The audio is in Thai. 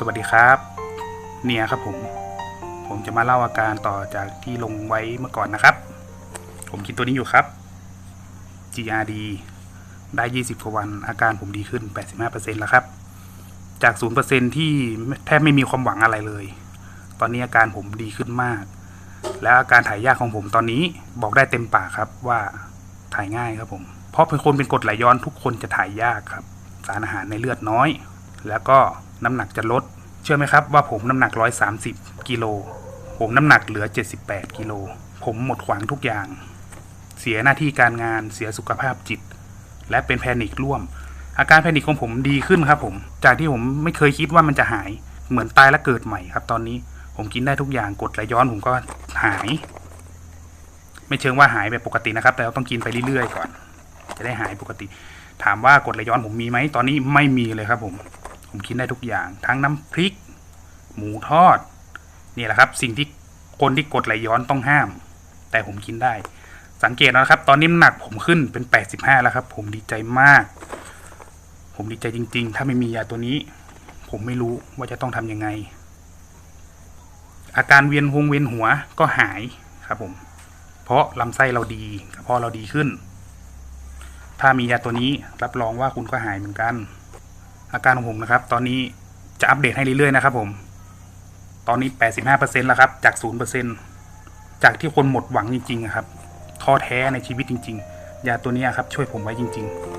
สวัสดีครับ เนี่ยครับผม ผมจะมาเล่าอาการต่อจากที่ลงไว้เมื่อก่อนนะครับ ผมกินตัวนี้อยู่ครับ GRD ได้ 20 กว่าวัน อาการผมดีขึ้น 85%แล้วครับ จาก 0%ที่แทบไม่มีความหวังอะไรเลย ตอนนี้อาการผมดีขึ้นมาก แล้วอาการถ่ายยากของผมตอนนี้บอกได้เต็มปากครับว่าถ่ายง่ายครับผม เพราะเป็นคนเป็นกรดไหลย้อนทุกคนจะถ่ายยากครับ สารอาหารในเลือดน้อย แล้วก็ น้ำหนักจะลด เชื่อไหมครับว่าผมน้ำหนัก 130 กิโล ผมน้ำหนักเหลือ 78 กิโล ผมหมดหวังทุกอย่าง เสียหน้าที่การงาน เสียสุขภาพจิต และเป็นแพนิคร่วม อาการแพนิคของผมดีขึ้นครับผม จากที่ผมไม่เคยคิดว่ามันจะหาย เหมือนตายแล้วเกิดใหม่ครับ ตอนนี้ผมกินได้ทุกอย่าง กดไหลย้อนผมก็หาย ไม่เชิงว่าหายแบบปกตินะครับ แต่เราต้องกินไปเรื่อยๆก่อน จะได้หายปกติ ถามว่ากดไหลย้อนผมมีไหม ตอนนี้ไม่มีเลยครับผม ผมกินได้ทุกอย่าง ทั้งน้ำพริก หมูทอดนี่แหละครับ สิ่งที่คนที่กดไหลย้อนต้องห้าม แต่ผมกินได้ สังเกตนะครับ ตอนนี้น้ำหนักผมขึ้นเป็น 85 แล้วครับ ผมดีใจมาก ผมดีใจจริง ๆ ถ้าไม่มียาตัวนี้ ผมไม่รู้ว่าจะต้องทำยังไง อาการเวียนหงเวียนหัวก็หายครับผม เพราะลำไส้เราดีกระเพาะเราดีขึ้นถ้ามียาตัวนี้รับรองว่าคุณก็หายเหมือนกัน อาการของผมนะครับ ตอนนี้จะอัปเดตให้เรื่อยๆนะครับ ผม ตอนนี้85%แล้วครับ จาก0%จากที่คนหมดหวังจริงๆครับ ท้อแท้ในชีวิตจริง ๆ ยาตัวนี้ครับ ช่วยผมไว้จริง ๆ